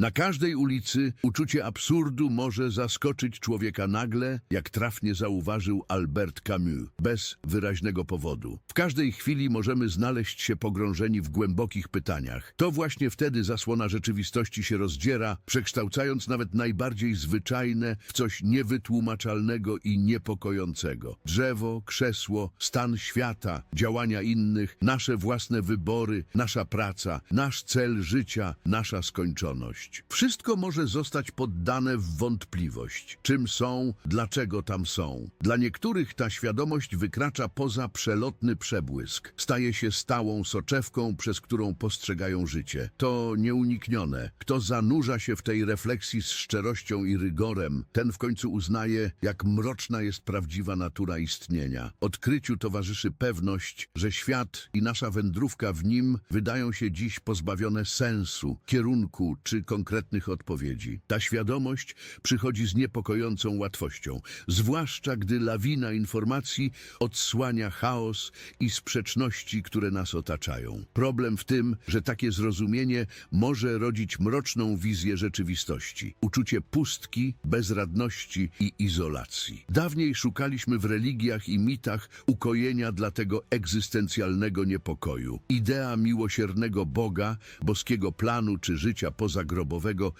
Na każdej ulicy uczucie absurdu może zaskoczyć człowieka nagle, jak trafnie zauważył Albert Camus, bez wyraźnego powodu. W każdej chwili możemy znaleźć się pogrążeni w głębokich pytaniach. To właśnie wtedy zasłona rzeczywistości się rozdziera, przekształcając nawet najbardziej zwyczajne w coś niewytłumaczalnego i niepokojącego. Drzewo, krzesło, stan świata, działania innych, nasze własne wybory, nasza praca, nasz cel życia, nasza skończoność. Wszystko może zostać poddane w wątpliwość. Czym są, dlaczego tam są. Dla niektórych ta świadomość wykracza poza przelotny przebłysk. Staje się stałą soczewką, przez którą postrzegają życie. To nieuniknione. Kto zanurza się w tej refleksji z szczerością i rygorem, ten w końcu uznaje, jak mroczna jest prawdziwa natura istnienia. Odkryciu towarzyszy pewność, że świat i nasza wędrówka w nim wydają się dziś pozbawione sensu, kierunku czy konkretnych odpowiedzi. Ta świadomość przychodzi z niepokojącą łatwością, zwłaszcza gdy lawina informacji odsłania chaos i sprzeczności, które nas otaczają. Problem w tym, że takie zrozumienie może rodzić mroczną wizję rzeczywistości, uczucie pustki, bezradności i izolacji. Dawniej szukaliśmy w religiach i mitach ukojenia dla tego egzystencjalnego niepokoju. Idea miłosiernego Boga, boskiego planu czy życia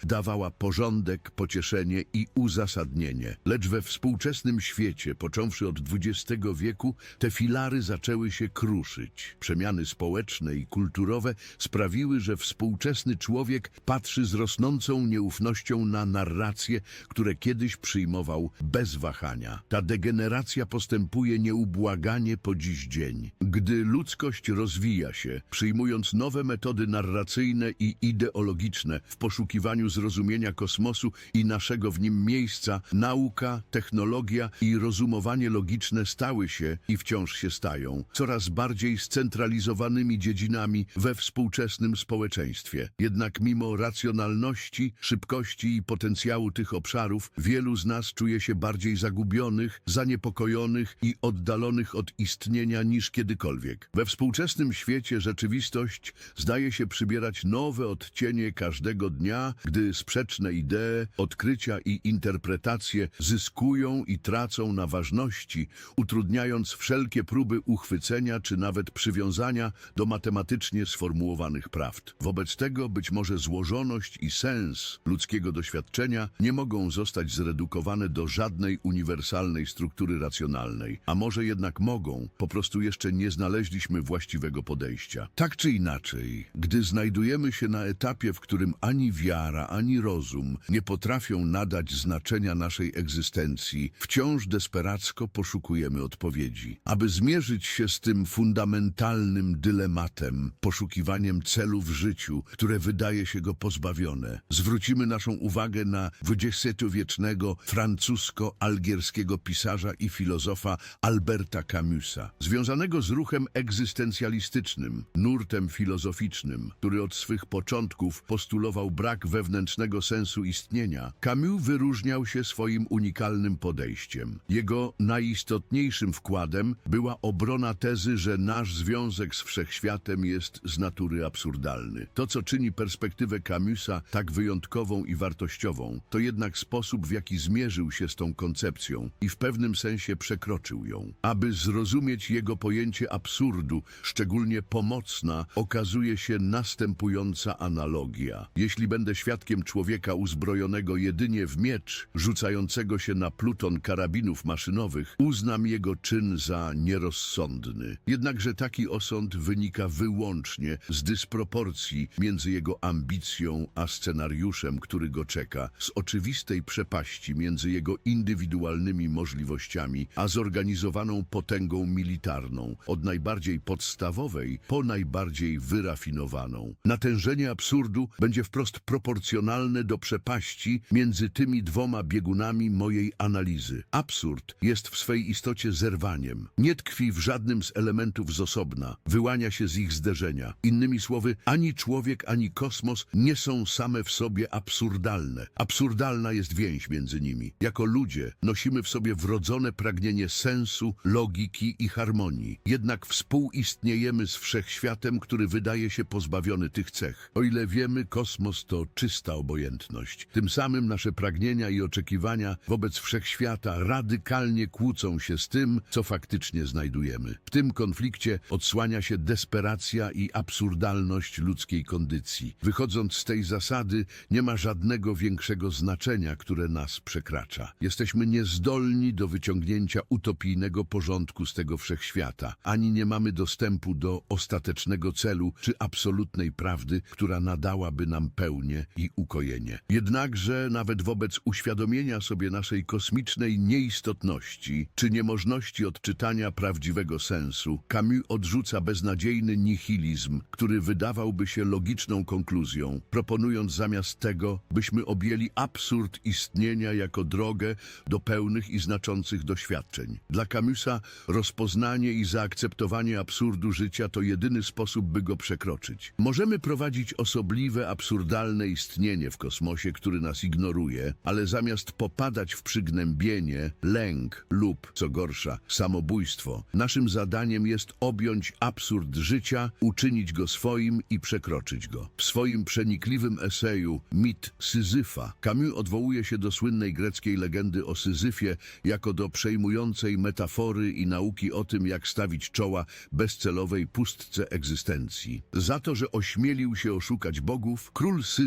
dawała porządek, pocieszenie i uzasadnienie. Lecz we współczesnym świecie, począwszy od XX wieku, te filary zaczęły się kruszyć. Przemiany społeczne i kulturowe sprawiły, że współczesny człowiek patrzy z rosnącą nieufnością na narracje, które kiedyś przyjmował bez wahania. Ta degeneracja postępuje nieubłaganie po dziś dzień. Gdy ludzkość rozwija się, przyjmując nowe metody narracyjne i ideologiczne w poszukiwaniu zrozumienia kosmosu i naszego w nim miejsca, nauka, technologia i rozumowanie logiczne stały się i wciąż się stają coraz bardziej scentralizowanymi dziedzinami we współczesnym społeczeństwie. Jednak mimo racjonalności, szybkości i potencjału tych obszarów, wielu z nas czuje się bardziej zagubionych, zaniepokojonych i oddalonych od istnienia niż kiedykolwiek. We współczesnym świecie rzeczywistość zdaje się przybierać nowe odcienie każdego dnia, gdy sprzeczne idee, odkrycia i interpretacje zyskują i tracą na ważności, utrudniając wszelkie próby uchwycenia czy nawet przywiązania do matematycznie sformułowanych prawd. Wobec tego być może złożoność i sens ludzkiego doświadczenia nie mogą zostać zredukowane do żadnej uniwersalnej struktury racjonalnej, a może jednak mogą, po prostu jeszcze nie znaleźliśmy właściwego podejścia. Tak czy inaczej, gdy znajdujemy się na etapie, w którym ani wiara, ani rozum nie potrafią nadać znaczenia naszej egzystencji, wciąż desperacko poszukujemy odpowiedzi. Aby zmierzyć się z tym fundamentalnym dylematem, poszukiwaniem celu w życiu, które wydaje się go pozbawione, zwrócimy naszą uwagę na dwudziestowiecznego francusko-algierskiego pisarza i filozofa Alberta Camusa, związanego z ruchem egzystencjalistycznym, nurtem filozoficznym, który od swych początków postulował brak wewnętrznego sensu istnienia. Camus wyróżniał się swoim unikalnym podejściem. Jego najistotniejszym wkładem była obrona tezy, że nasz związek z wszechświatem jest z natury absurdalny. To, co czyni perspektywę Camusa tak wyjątkową i wartościową, to jednak sposób, w jaki zmierzył się z tą koncepcją i w pewnym sensie przekroczył ją. Aby zrozumieć jego pojęcie absurdu, szczególnie pomocna, okazuje się następująca analogia. Jeśli będę świadkiem człowieka uzbrojonego jedynie w miecz, rzucającego się na pluton karabinów maszynowych, uznam jego czyn za nierozsądny. Jednakże taki osąd wynika wyłącznie z dysproporcji między jego ambicją a scenariuszem, który go czeka, z oczywistej przepaści między jego indywidualnymi możliwościami a zorganizowaną potęgą militarną, od najbardziej podstawowej po najbardziej wyrafinowaną. Natężenie absurdu będzie wprost proporcjonalne do przepaści między tymi dwoma biegunami mojej analizy. Absurd jest w swej istocie zerwaniem. Nie tkwi w żadnym z elementów z osobna, wyłania się z ich zderzenia. Innymi słowy, ani człowiek, ani kosmos nie są same w sobie absurdalne. Absurdalna jest więź między nimi. Jako ludzie nosimy w sobie wrodzone pragnienie sensu, logiki i harmonii. Jednak współistniejemy z wszechświatem, który wydaje się pozbawiony tych cech. O ile wiemy, kosmos to czysta obojętność. Tym samym nasze pragnienia i oczekiwania wobec wszechświata radykalnie kłócą się z tym, co faktycznie znajdujemy. W tym konflikcie odsłania się desperacja i absurdalność ludzkiej kondycji. Wychodząc z tej zasady, nie ma żadnego większego znaczenia, które nas przekracza. Jesteśmy niezdolni do wyciągnięcia utopijnego porządku z tego wszechświata, ani nie mamy dostępu do ostatecznego celu czy absolutnej prawdy, która nadałaby nam i ukojenie. Jednakże nawet wobec uświadomienia sobie naszej kosmicznej nieistotności czy niemożności odczytania prawdziwego sensu, Camus odrzuca beznadziejny nihilizm, który wydawałby się logiczną konkluzją, proponując zamiast tego, byśmy objęli absurd istnienia jako drogę do pełnych i znaczących doświadczeń. Dla Camusa rozpoznanie i zaakceptowanie absurdu życia to jedyny sposób, by go przekroczyć. Możemy prowadzić osobliwe, absurdalne istnienie w kosmosie, który nas ignoruje, ale zamiast popadać w przygnębienie, lęk lub, co gorsza, samobójstwo, naszym zadaniem jest objąć absurd życia, uczynić go swoim i przekroczyć go. W swoim przenikliwym eseju Mit Syzyfa Camus odwołuje się do słynnej greckiej legendy o Syzyfie jako do przejmującej metafory i nauki o tym, jak stawić czoła bezcelowej pustce egzystencji. Za to, że ośmielił się oszukać bogów, król Syzyf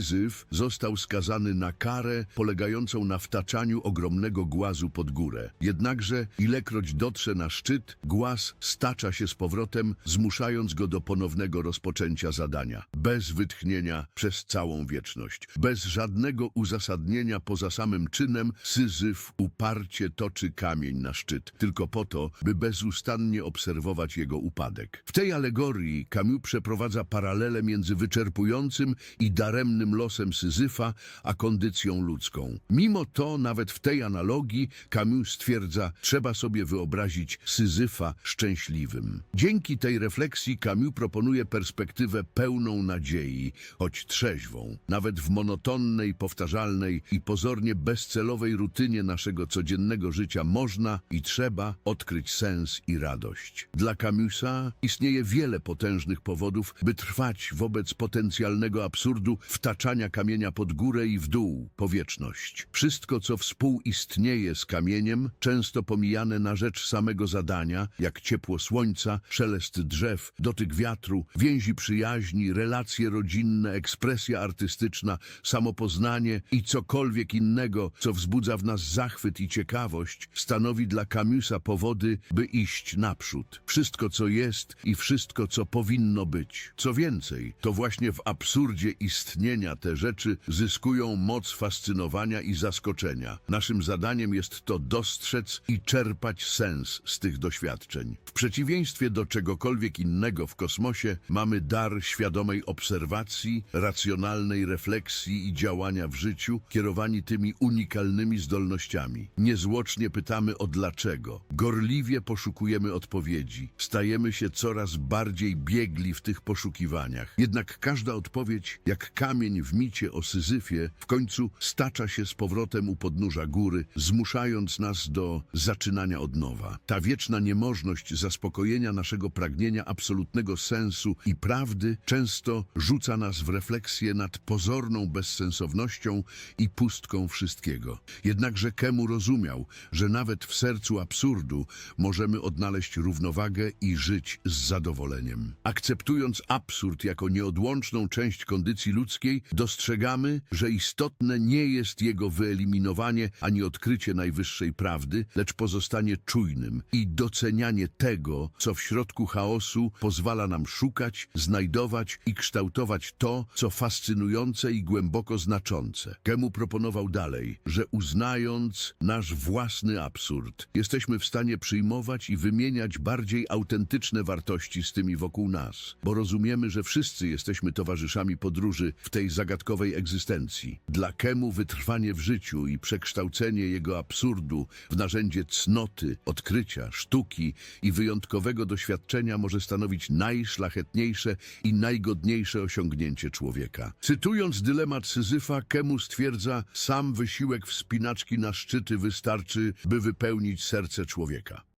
został skazany na karę polegającą na wtaczaniu ogromnego głazu pod górę. Jednakże, ilekroć dotrze na szczyt, głaz stacza się z powrotem, zmuszając go do ponownego rozpoczęcia zadania. Bez wytchnienia przez całą wieczność. Bez żadnego uzasadnienia poza samym czynem, Syzyf uparcie toczy kamień na szczyt, tylko po to, by bezustannie obserwować jego upadek. W tej alegorii Camus przeprowadza paralelę między wyczerpującym i daremnym losem Syzyfa, a kondycją ludzką. Mimo to, nawet w tej analogii, Camus stwierdza, trzeba sobie wyobrazić Syzyfa szczęśliwym. Dzięki tej refleksji Camus proponuje perspektywę pełną nadziei, choć trzeźwą. Nawet w monotonnej, powtarzalnej i pozornie bezcelowej rutynie naszego codziennego życia można i trzeba odkryć sens i radość. Dla Camusa istnieje wiele potężnych powodów, by trwać wobec potencjalnego absurdu wtaczania kamienia pod górę i w dół, powietrzność. Wszystko, co współistnieje z kamieniem, często pomijane na rzecz samego zadania, jak ciepło słońca, szelest drzew, dotyk wiatru, więzi przyjaźni, relacje rodzinne, ekspresja artystyczna, samopoznanie i cokolwiek innego, co wzbudza w nas zachwyt i ciekawość, stanowi dla Camusa powody, by iść naprzód. Wszystko, co jest i wszystko, co powinno być. Co więcej, to właśnie w absurdzie te rzeczy zyskują moc fascynowania i zaskoczenia. Naszym zadaniem jest to dostrzec i czerpać sens z tych doświadczeń. W przeciwieństwie do czegokolwiek innego w kosmosie, mamy dar świadomej obserwacji, racjonalnej refleksji i działania w życiu, kierowani tymi unikalnymi zdolnościami. Niezłocznie pytamy o dlaczego. Gorliwie poszukujemy odpowiedzi. Stajemy się coraz bardziej biegli w tych poszukiwaniach. Jednak każda odpowiedź, jak kamień w micie o Syzyfie, w końcu stacza się z powrotem u podnóża góry, zmuszając nas do zaczynania od nowa. Ta wieczna niemożność zaspokojenia naszego pragnienia absolutnego sensu i prawdy często rzuca nas w refleksję nad pozorną bezsensownością i pustką wszystkiego. Jednakże Kemu rozumiał, że nawet w sercu absurdu możemy odnaleźć równowagę i żyć z zadowoleniem. Akceptując absurd jako nieodłączną część kondycji ludzkiej, dostrzegamy, że istotne nie jest jego wyeliminowanie ani odkrycie najwyższej prawdy, lecz pozostanie czujnym i docenianie tego, co w środku chaosu pozwala nam szukać, znajdować i kształtować to, co fascynujące i głęboko znaczące. Kemu proponował dalej, że uznając nasz własny absurd, jesteśmy w stanie przyjmować i wymieniać bardziej autentyczne wartości z tymi wokół nas, bo rozumiemy, że wszyscy jesteśmy towarzyszami podróży w tej zagadkowej egzystencji. Dla Kemu wytrwanie w życiu i przekształcenie jego absurdu w narzędzie cnoty, odkrycia, sztuki i wyjątkowego doświadczenia może stanowić najszlachetniejsze i najgodniejsze osiągnięcie człowieka. Cytując dylemat Syzyfa, Kemu stwierdza, sam wysiłek wspinaczki na szczyty wystarczy, by wypełnić serce człowieka.